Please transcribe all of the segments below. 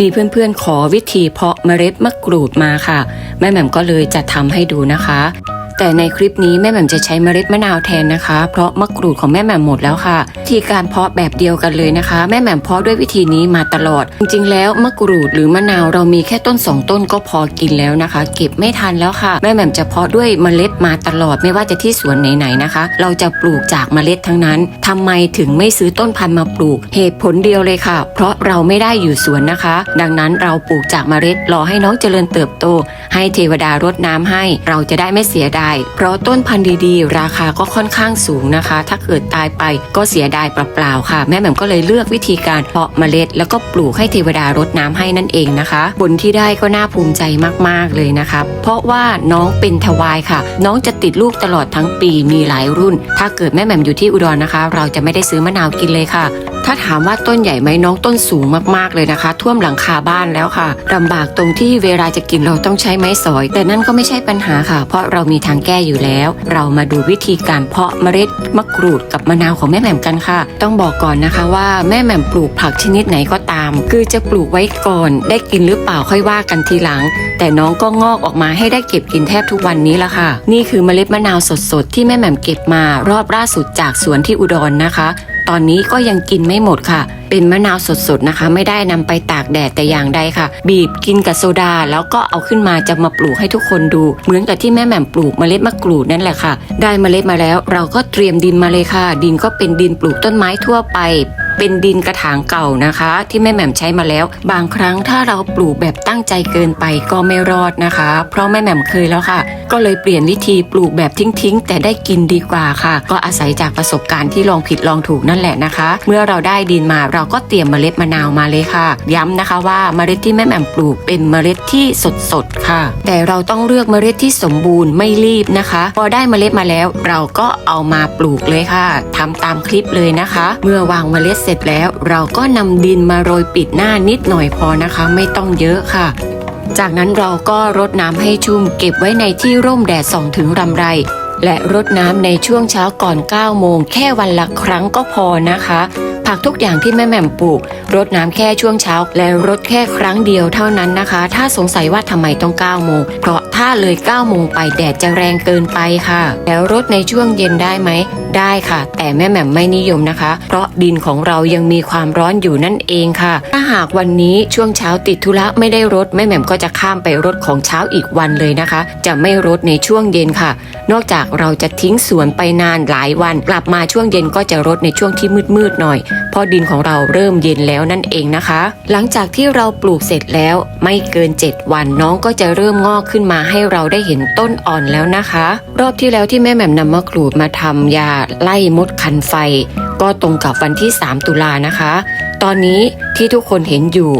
มีเพื่อนๆขอวิธีเพาะเมล็ดมะกรูดมาค่ะ แม่แหม่มก็เลยจะทำให้ดูนะคะ แต่ในคลิปนี้แม่แหม่มจะใช้เมล็ดมะนาวแทนนะคะ เพราะมะกรูดของแม่แหม่มหมดแล้วค่ะวิธีการเพาะแบบเดียวกันเลยนะคะ แม่แหม่มเพาะด้วยวิธีนี้มาตลอด จริงๆ แล้วมะกรูดหรือมะนาวเรามีแค่ต้นสองต้นก็พอกินแล้วนะคะ เก็บไม่ทันแล้วค่ะ แม่แหม่มจะเพาะด้วยเมล็ดมาตลอดไม่ว่าจะที่สวนไหนๆนะคะ เราจะปลูกจากเมล็ดทั้งนั้นทำไมถึงไม่ซื้อต้นพันธุ์มาปลูก เหตุผลเดียวเลยค่ะ เพราะเราไม่ได้อยู่สวนนะคะ ดังนั้นเราปลูกจากเมล็ดรอให้น้องเจริญเติบโต ให้เทวดารดน้ำให้ เราจะได้ไม่เสียดายเพราะต้นพันธุ์ดีๆ ราคาก็ค่อนข้างสูงนะคะ ถ้าเกิดตายไปก็เสียดายเปล่าๆค่ะ แม่แหม่มก็เลยเลือกวิธีการเพาะเมล็ด แล้วก็ปลูกให้เทวดารดน้ำให้นั่นเองนะคะผลที่ได้ก็น่าภูมิใจมากๆเลยนะคะเพราะว่าน้องเป็นทวายค่ะ น้องจะติดลูกตลอดทั้งปีมีหลายรุ่น ถ้าเกิดแม่แหม่มอยู่ที่อุดรนะคะ เราจะไม่ได้ซื้อมะนาวกินเลยค่ะ ถ้าถามว่าต้นใหญ่ไหมน้องต้นสูงมากๆเลยนะคะ ท่วมหลังคาบ้านแล้วค่ะลำบากตรงที่เวลาจะกินเราต้องใช้ไม้สอย แต่นั่นก็ไม่ใช่ปัญหาค่ะ เพราะเรามีทางแก้อยู่แล้ว เรามาดูวิธีการเพาะเมล็ดมะกรูดกับมะนาวของแม่แหม่มกันค่ะ ต้องบอกก่อนนะคะว่าแม่แหม่มปลูกผักชนิดไหนก็ตาม คือจะปลูกไว้ก่อน ได้กินหรือเปล่าค่อยว่ากันทีหลัง แต่น้องก็งอกออกมาให้ได้เก็บกินแทบทุกวันนี้ละค่ะ นี่คือเมล็ดมะนาวสดๆ ที่แม่แหม่มเก็บมารอบล่าสุดจากสวนที่อุดรนะคะ ตอนนี้ก็ยังกินไม่หมดค่ะ เป็นมะนาวสดๆนะคะ ไม่ได้นำไปตากแดดแต่อย่างใดค่ะ บีบกินกับโซดา แล้วก็เอาขึ้นมาจะมาปลูกให้ทุกคนดู เหมือนกับที่แม่แหม่มปลูกเมล็ดมะกรูดนั่นแหละค่ะ ได้เมล็ดมาแล้ว เราก็เตรียมดินมาเลยค่ะ ดินก็เป็นดินปลูกต้นไม้ทั่วไป เป็นดินกระถางเก่านะคะ ที่แม่แหม่มใช้มาแล้ว บางครั้งถ้าเราปลูกแบบตั้งใจเกินไปก็ไม่รอดนะคะ เพราะแม่แหม่มเคยแล้วค่ะ ก็เลยเปลี่ยนวิธีปลูกแบบทิ้งๆ แต่ได้กินดีกว่าค่ะ ก็อาศัยจากประสบการณ์ที่ลองผิดลองถูกนั่นแหละนะคะ เมื่อเราได้ดินมาเราก็เตรียมเมล็ดมะนาวมาเลยค่ะ ย้ำนะคะว่าเมล็ดที่แม่แหม่มปลูกเป็นเมล็ดที่สดๆค่ะ แต่เราต้องเลือกเมล็ดที่สมบูรณ์ไม่รีบนะคะ พอได้เมล็ดมาแล้วเราก็เอามาปลูกเลยค่ะทำตามคลิปเลยนะคะ เมื่อวางเมล็ดเสร็จแล้วเราก็นำดินมาโรยปิดหน้านิดหน่อยพอนะคะ ไม่ต้องเยอะค่ะ จากนั้นเราก็รดน้ำให้ชุ่มเก็บไว้ในที่ร่มแดดส่องถึงรำไร และรดน้ำในช่วงเช้าก่อน 9 โมงแค่วันละครั้งก็พอนะคะ ผักทุกอย่างที่แม่แหม่มปลูกรดน้ำแค่ช่วงเช้า และรดแค่ครั้งเดียวเท่านั้นนะคะ ถ้าสงสัยว่าทำไมต้อง9โมงเพราะถ้าเลย9โมงไปแดดจะแรงเกินไปค่ะ แล้วรดในช่วงเย็นได้ไหม ได้ค่ะ แต่แม่แหม่มไม่นิยมนะคะ เพราะดินของเรายังมีความร้อนอยู่นั่นเองค่ะ ถ้าหากวันนี้ช่วงเช้าติดธุระไม่ได้รดแม่แหม่มก็จะข้ามไปรดของเช้าอีกวันเลยนะคะ จะไม่รดในช่วงเย็นค่ะ นอกจากเราจะทิ้งสวนไปนานหลายวัน กลับมาช่วงเย็นก็จะรดในช่วงที่มืดๆหน่อยเพราะดินของเราเริ่มเย็นแล้วนั่นเองนะคะ หลังจากที่เราปลูกเสร็จแล้วไม่เกิน 7 วันน้องก็จะเริ่มงอกขึ้นมาให้เราได้เห็นต้นอ่อนแล้วนะคะ รอบที่แล้วที่แม่แหม่มนำมะกรูดมาทำยาไล่มดคันไฟ ก็ตรงกับวันที่ 3 ตุลานะคะ ตอนนี้ที่ทุกคนเห็นอยู่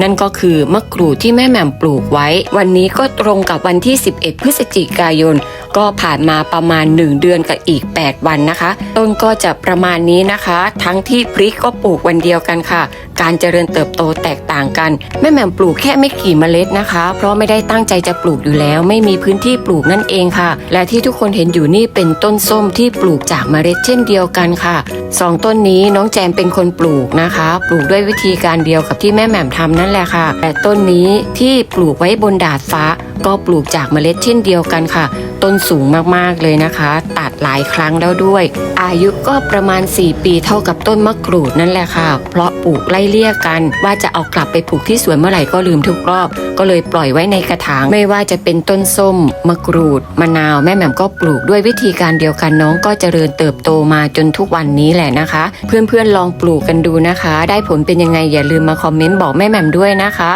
นั่นก็คือมะกรูดที่แม่แหม่มปลูกไว้ วันนี้ก็ตรงกับวันที่ 11 พฤศจิกายน ก็ผ่านมาประมาณ 1 เดือนกับอีก 8 วันนะคะ ต้นก็จะประมาณนี้นะคะ ทั้งที่พริกก็ปลูกวันเดียวกันค่ะ การเจริญเติบโตแตกต่างกัน แม่แหม่มปลูกแค่ไม่กี่เมล็ดนะคะ เพราะไม่ได้ตั้งใจจะปลูกอยู่แล้ว ไม่มีพื้นที่ปลูกนั่นเองค่ะ และที่ทุกคนเห็นอยู่นี่เป็นต้นส้มที่ปลูกจากเมล็ดเช่นเดียวกันค่ะสองต้นนี้น้องแจมเป็นคนปลูกนะคะ ปลูกด้วยวิธีการเดียวกับที่แม่แหม่มทำนั่นแหละค่ะ แต่ต้นนี้ที่ปลูกไว้บนดาดฟ้า ก็ปลูกจากเมล็ดเช่นเดียวกันค่ะ ต้นสูงมากๆเลยนะคะ ตัดหลายครั้งแล้วด้วย อายุก็ประมาณ 4 ปีเท่ากับต้นมะกรูดนั่นแหละค่ะ เพราะปลูกไล่เลี่ยกัน ว่าจะเอากลับไปปลูกที่สวนเมื่อไหร่ก็ลืมทุกรอบ ก็เลยปล่อยไว้ในกระถาง ไม่ว่าจะเป็นต้นส้ม มะกรูด มะนาวแม่แหม่มก็ปลูกด้วยวิธีการเดียวกันน้องก็เจริญเติบโตมาจนทุกวันนี้แหละนะคะ เพื่อนๆลองปลูกกันดูนะคะ ได้ผลเป็นยังไงอย่าลืมมาคอมเมนต์บอกแม่แหม่มด้วยนะคะ